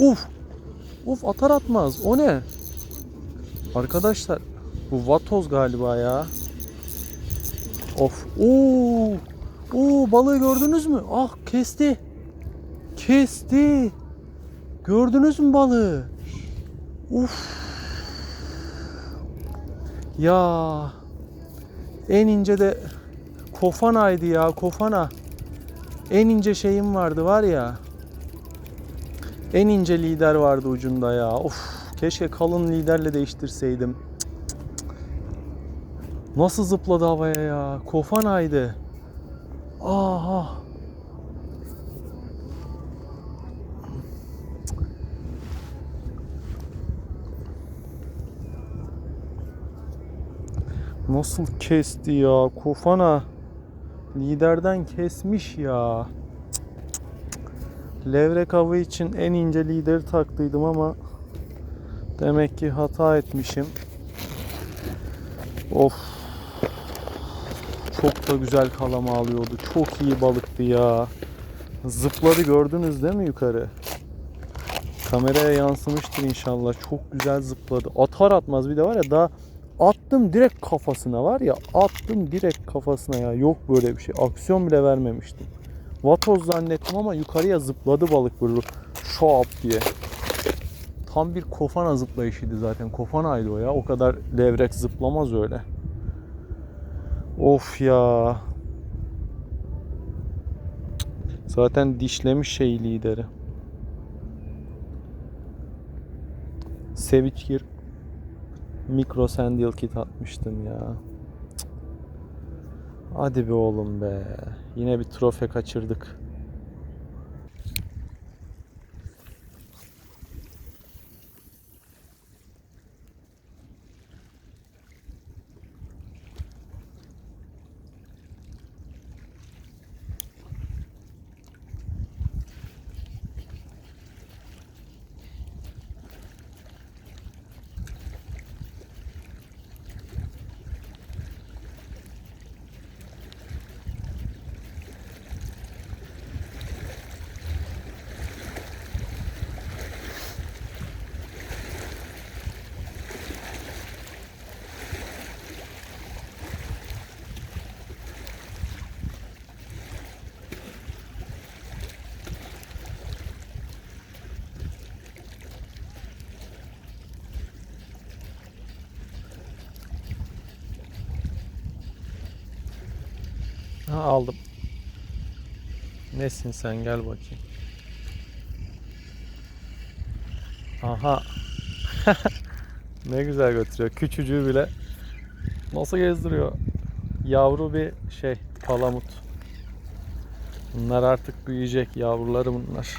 Uf. Uf atar atmaz. O ne? Arkadaşlar bu vatoz galiba ya. Of. Oo. Oo balığı gördünüz mü? Ah kesti. Kesti. Gördünüz mü balığı? Uf. Ya. En ince de kofanaydı ya kofana. En ince şeyim vardı var ya. En ince lider vardı ucunda ya. Of keşke kalın liderle değiştirseydim. Nasıl zıpladı havaya ya? Kofanaydı. Aha. Nasıl kesti ya? Kofana liderden kesmiş ya. Levrek avı için en ince lideri taktıydım ama demek ki hata etmişim. Of. Çok da güzel kalama alıyordu. Çok iyi balıktı ya. Zıpladı gördünüz değil mi yukarı? Kameraya yansımıştır inşallah. Çok güzel zıpladı. Atar atmaz bir de var ya daha attım direkt kafasına var ya attım direkt kafasına ya. Yok böyle bir şey. Aksiyon bile vermemiştim. Vatoz zannettim ama yukarıya zıpladı balık böyle şop diye. Tam bir kofana zıplayışıydı zaten. Kofanaydı o ya. O kadar levrek zıplamaz öyle. Of ya. Zaten dişlemiş şey lideri. Seviçgir Mikro Sandil kit atmıştım ya. Hadi be oğlum be. Yine bir trofe kaçırdık. Ha aldım. Nesin sen gel bakayım. Aha. ne güzel götürüyor. Küçücüğü bile nasıl gezdiriyor. Yavru bir şey palamut. Bunlar artık büyüyecek yavruları bunlar.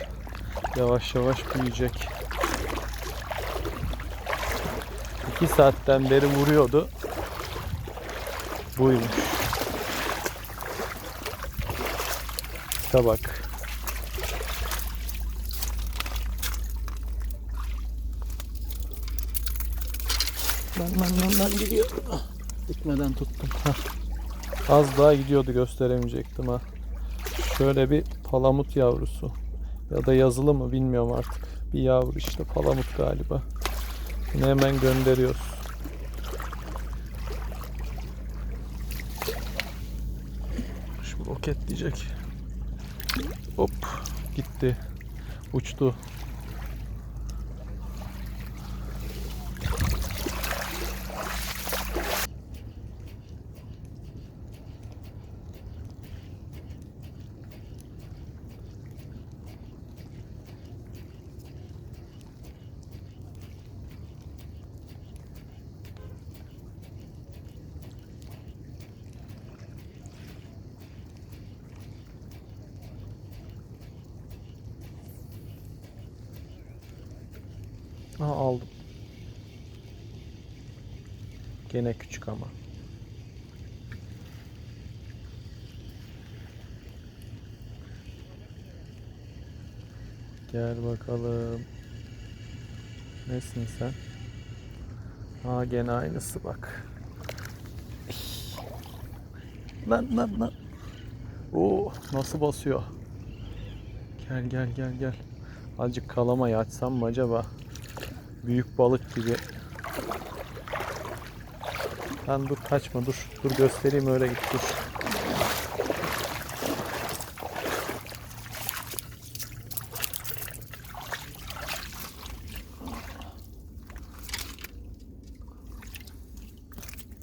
Yavaş yavaş büyüyecek. İki saatten beri vuruyordu. Buymuş. Tabak. Lan lan lan lan gidiyor. Ah, Dikmeden tuttum. Hah. Az daha gidiyordu gösteremeyecektim ha. Şöyle bir palamut yavrusu. Ya da yazılı mı bilmiyorum artık. Bir yavru işte palamut galiba. Bunu hemen gönderiyoruz. Şimdi roketleyecek. Hop gitti. Uçtu. Aha aldım. Gene küçük ama. Gel bakalım. Nesin sen? Ha gene aynısı bak. Lan lan lan. Oo nasıl basıyor? Gel gel gel gel. Azıcık kalamayı açsam mı acaba? Büyük balık gibi. Lan dur kaçma dur. Dur göstereyim öyle git dur.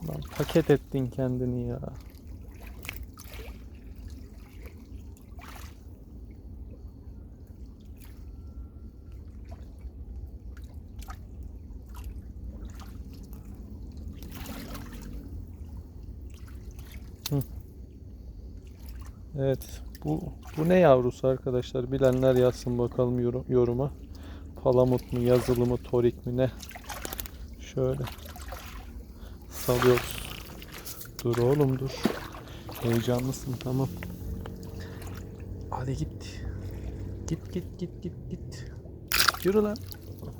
Lan paket ettin kendini ya. Evet. Bu bu ne yavrusu arkadaşlar? Bilenler yazsın bakalım yorum, yoruma. Palamut mu, yazılı mı, torik mi ne? Şöyle. Salıyoruz. Dur oğlum dur. Heyecanlısın tamam. Hadi git. Git git git git git. Yürü lan.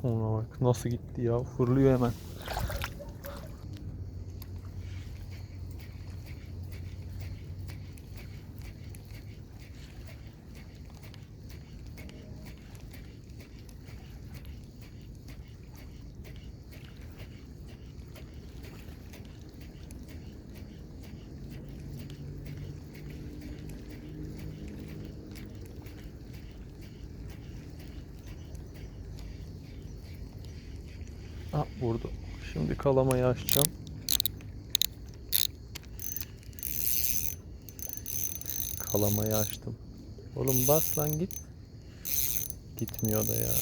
Ona bak nasıl gitti ya. Fırlıyor hemen. Ha vurdu. Şimdi kalamayı açacağım. Kalamayı açtım. Oğlum bas lan git. Gitmiyor da ya.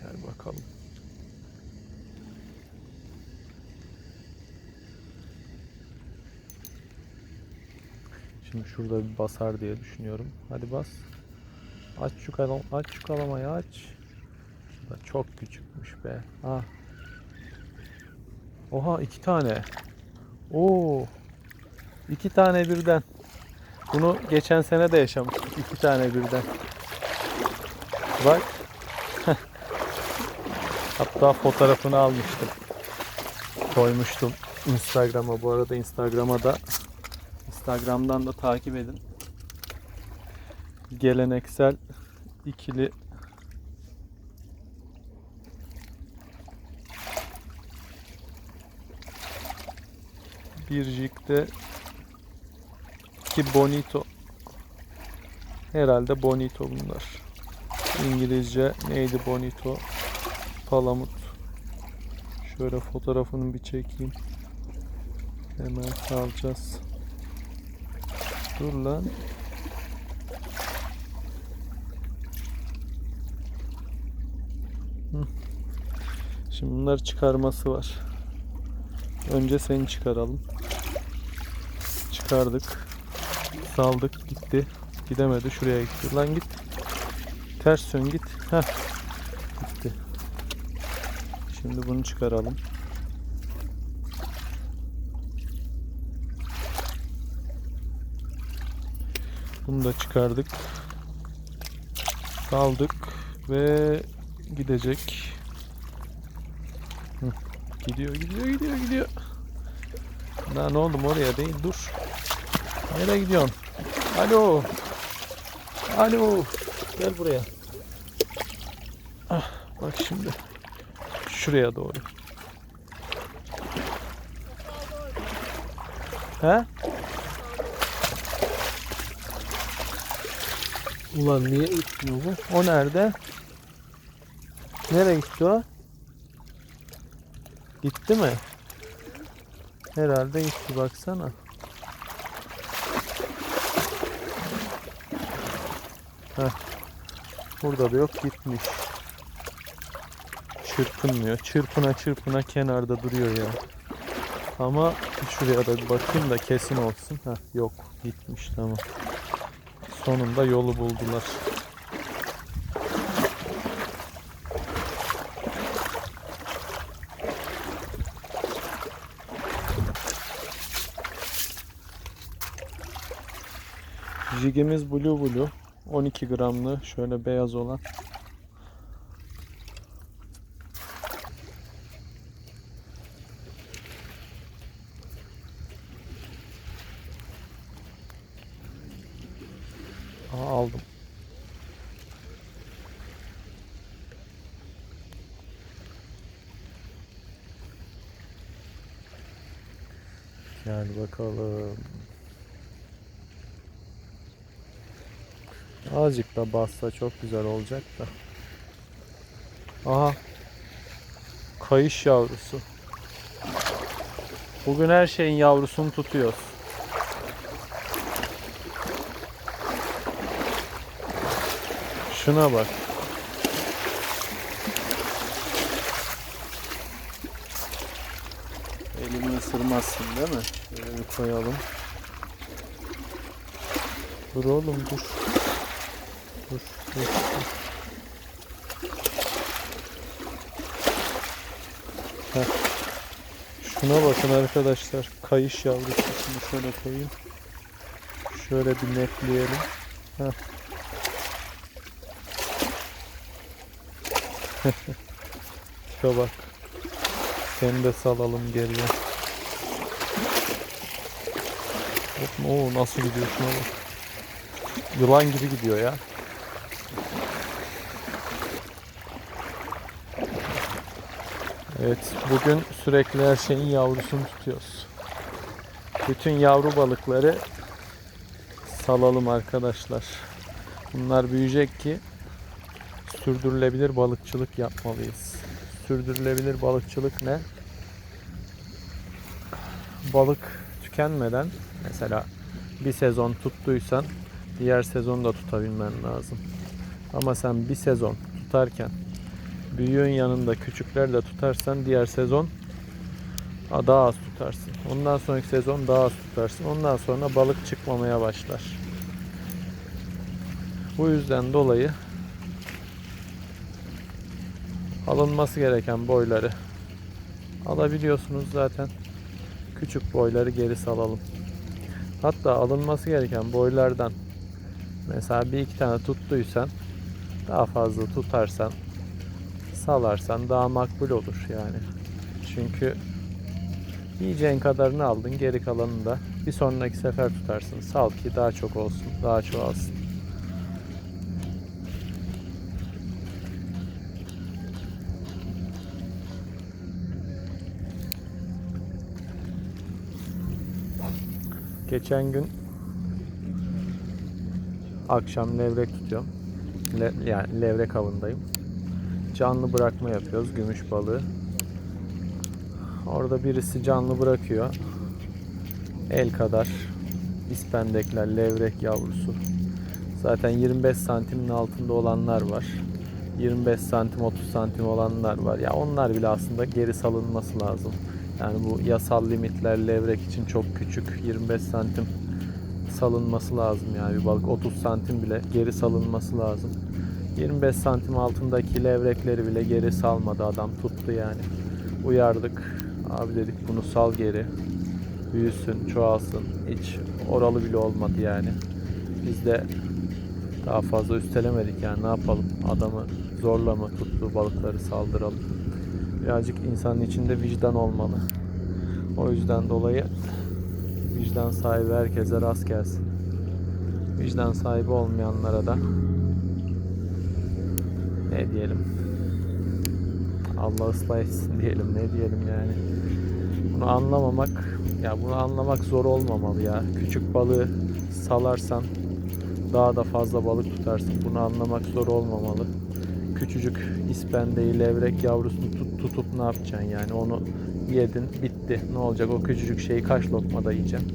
Gel bakalım. Şimdi şurada bir basar diye düşünüyorum. Hadi bas. Aç şu kalam aç şu kalamayı aç. Bu da çok küçükmüş be. Ha. Oha iki tane. Oo. İki tane birden. Bunu geçen sene de yaşamıştık. iki tane birden. Bak. Hatta fotoğrafını almıştım. Koymuştum Instagram'a. Bu arada Instagram'a da Instagram'dan da takip edin. Geleneksel ikili bir jigde iki bonito herhalde bonito bunlar. İngilizce neydi bonito? Palamut. Şöyle fotoğrafını bir çekeyim. Hemen salacağız. Dur lan. Şimdi bunları çıkarması var. Önce seni çıkaralım. Çıkardık. Saldık gitti. Gidemedi şuraya gitti. Lan git. Ters dön git. Heh. Gitti. Şimdi bunu çıkaralım. Bunu da çıkardık. Saldık ve gidecek. Hı, Gidiyor, gidiyor, gidiyor, gidiyor. Lan oğlum oraya değil, dur. Nereye gidiyorsun? Alo. Alo. Gel buraya. Ah, bak şimdi. Şuraya doğru. He? Ulan niye gitmiyor bu? O nerede? Nereye gitti o? Gitti mi? Herhalde gitti baksana. Heh. Burada da yok gitmiş. Çırpınmıyor. Çırpına çırpına kenarda duruyor ya. Ama şuraya da bakayım da kesin olsun. Heh, yok gitmiş tamam. Sonunda yolu buldular. Jigimiz Blue Blue 12 gramlı şöyle beyaz olan. Gel bakalım. Azıcık da bassa çok güzel olacak da. Aha. Kayış yavrusu. Bugün her şeyin yavrusunu tutuyoruz. Şuna bak. Isırmazsın değil mi? Şöyle koyalım. Dur oğlum dur. Dur dur. dur. Heh. Şuna bakın arkadaşlar. Kayış yavrusu. Şunu şöyle koyayım. Şöyle bir netleyelim. Heh. Tipe bak. Seni de salalım geriye. Hop, Oo, nasıl gidiyor şuna bak. Yılan gibi gidiyor ya. Evet, bugün sürekli her şeyin yavrusunu tutuyoruz. Bütün yavru balıkları salalım arkadaşlar. Bunlar büyüyecek ki sürdürülebilir balıkçılık yapmalıyız. Sürdürülebilir balıkçılık ne? Balık tükenmeden mesela bir sezon tuttuysan diğer sezonu da tutabilmen lazım. Ama sen bir sezon tutarken büyüğün yanında küçükler de tutarsan diğer sezon daha az tutarsın. Ondan sonraki sezon daha az tutarsın. Ondan sonra balık çıkmamaya başlar. Bu yüzden dolayı alınması gereken boyları alabiliyorsunuz zaten. Küçük boyları geri salalım. Hatta alınması gereken boylardan mesela bir iki tane tuttuysan daha fazla tutarsan salarsan daha makbul olur yani. Çünkü yiyeceğin kadarını aldın geri kalanını da bir sonraki sefer tutarsın. Sal ki daha çok olsun, daha çoğalsın. Geçen gün akşam levrek tutuyorum. Le- yani levrek avındayım. Canlı bırakma yapıyoruz gümüş balığı. Orada birisi canlı bırakıyor. El kadar ispendekler, levrek yavrusu. Zaten 25 santimin altında olanlar var. 25 santim, 30 santim olanlar var. Ya onlar bile aslında geri salınması lazım. Yani bu yasal limitler levrek için çok küçük. 25 santim salınması lazım yani bir balık 30 santim bile geri salınması lazım. 25 santim altındaki levrekleri bile geri salmadı adam tuttu yani. Uyardık. Abi dedik bunu sal geri. Büyüsün, çoğalsın. Hiç oralı bile olmadı yani. Biz de daha fazla üstelemedik yani ne yapalım? Adamı zorla mı tuttuğu balıkları saldıralım? Birazcık insanın içinde vicdan olmalı. O yüzden dolayı vicdan sahibi herkese rast gelsin. Vicdan sahibi olmayanlara da ne diyelim? Allah ıslah etsin diyelim. Ne diyelim yani? Bunu anlamamak, ya bunu anlamak zor olmamalı ya. Küçük balığı salarsan daha da fazla balık tutarsın. Bunu anlamak zor olmamalı. Küçücük ispendeyi, levrek yavrusunu tut, tutup ne yapacaksın yani? Onu yedin, bitti. Ne olacak? O küçücük şeyi kaç lokmada yiyeceksin?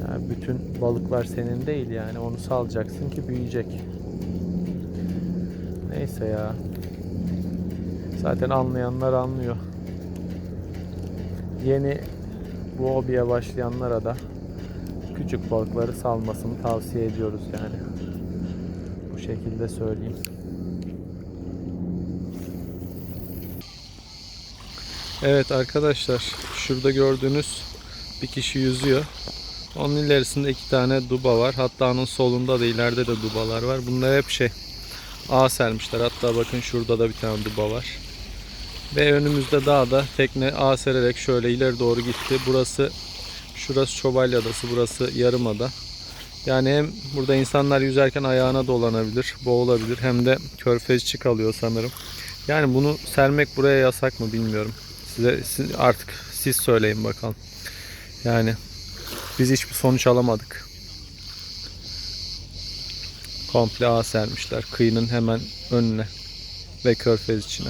Yani bütün balıklar senin değil yani. Onu salacaksın ki büyüyecek. Neyse ya. Zaten anlayanlar anlıyor. Yeni bu hobiye başlayanlara da küçük balıkları salmasını tavsiye ediyoruz yani. Bu şekilde söyleyeyim. Evet arkadaşlar şurada gördüğünüz bir kişi yüzüyor. Onun ilerisinde iki tane duba var. Hatta onun solunda da ileride de dubalar var. Bunlar hep şey ağ sermişler. Hatta bakın şurada da bir tane duba var. Ve önümüzde dağda tekne ağ sererek şöyle ileri doğru gitti. Burası şurası Çobalya Adası, burası Yarımada. Yani hem burada insanlar yüzerken ayağına dolanabilir, boğulabilir hem de körfezçi kalıyor sanırım. Yani bunu sermek buraya yasak mı bilmiyorum. Size siz- artık Siz söyleyin bakalım. Yani biz hiçbir sonuç alamadık. Komple ağ sermişler kıyının hemen önüne ve körfez içine.